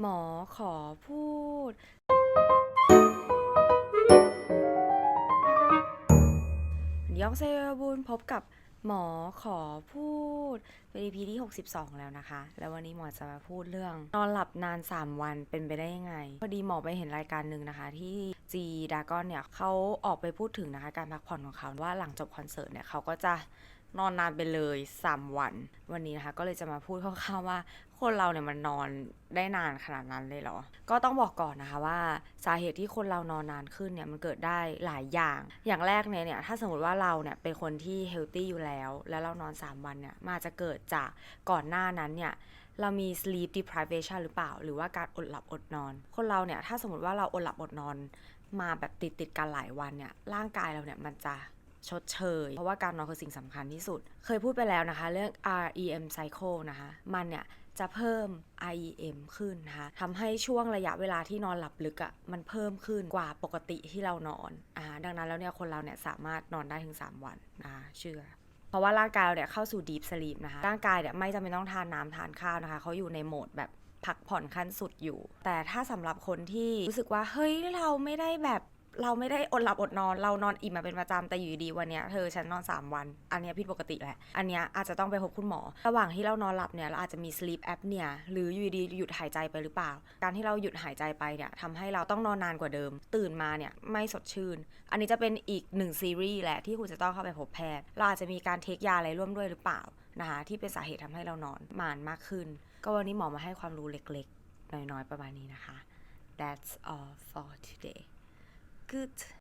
หมอขอพูด ยองเซยบุญพบกับหมอขอพูดเป็น EP ที่ 62 แล้วนะคะ แล้ววันนี้หมอจะมาพูดเรื่องนอนหลับนาน 3 วันเป็นไปได้ยังไง พอดีหมอไปเห็นรายการหนึ่งนะคะ ที่จีดากอนเนี่ยเขาออกไปพูดถึงนะคะ การพักผ่อนของเขาว่าหลังจบคอนเสิร์ตเนี่ยเขาก็จะ นอนนานไปเลย3วัน วันนี้นะคะ ก็เลยจะมาพูดคร่าวๆว่า คนเราเนี่ยมันนอนได้นานขนาดนั้นเลยเหรอ ก็ต้องบอกก่อนนะคะว่าสาเหตุที่คนเรานอนนานขึ้นเนี่ยมันเกิดได้หลายอย่าง อย่างแรกเนี่ยเนี่ยถ้าสมมติว่าเราเนี่ยเป็นคนที่เฮลตี้อยู่แล้ว แล้วเรานอน 3 วันเนี่ยมาจะเกิดจากก่อนหน้านั้นเนี่ยเรามี sleep deprivation หรือเปล่า หรือว่าการอดหลับอดนอน คนเราเนี่ยถ้าสมมติว่าเราอดหลับอดนอนมาแบบติดติดกันหลายวันเนี่ยร่างกายเราเนี่ยมันจะ ชดเชย เพราะว่าการนอนคือสิ่งสำคัญที่สุด เคยพูดไปแล้วนะคะ เรื่อง REM cycle นะคะ มันเนี่ยจะเพิ่ม IEM ขึ้นนะคะทำให้ช่วงระยะเวลาที่นอนหลับลึกอะ่ะมันเพิ่มขึ้นกว่าปกติที่เรานอนอ่าดังนั้นแล้วเนี่ยคนเราเนี่ยสามารถนอนได้ถึง 3 วันนะคะเชื่อเพราะว่าร่างกายเราเนี่ยเข้าสู่ deep sleep นะคะ ร่างกายเนี่ยไม่จำเป็นต้องทานน้ำทานข้าวนะคะ เขาอยู่ในโหมดแบบพักผ่อนขั้นสุดอยู่ แต่ถ้าสำหรับคนที่รู้สึกว่า เฮ้ยเราไม่ได้แบบ เราไม่ได้อดหลับอดนอน เรานอนอิ่มมาเป็นประจำแต่อยู่ดีวันเนี้ยเธอฉันนอน 3 วัน อันเนี้ยผิดปกติแหละ อันเนี้ยอาจจะต้องไปพบคุณหมอ ระหว่างที่เรานอนหลับเนี่ยเราอาจจะมี sleep apnea หรืออยู่ดีหยุดหายใจไปหรือเปล่า การที่เราหยุดหายใจไปเนี่ยทำให้เราต้องนอนนานกว่าเดิม ตื่นมาเนี่ยไม่สดชื่น อันนี้จะเป็นอีกหนึ่งซีรีส์แหละที่คุณจะต้องเข้าไปพบแพทย์ เราอาจจะมีการเทคยาอะไรร่วมด้วยหรือเปล่านะคะที่เป็นสาเหตุทำให้เรานอนมานมากขึ้น ก็วันนี้หมอมาให้ความรู้เล็กๆ น้อยๆประมาณนี้นะคะ That's all for today 끝.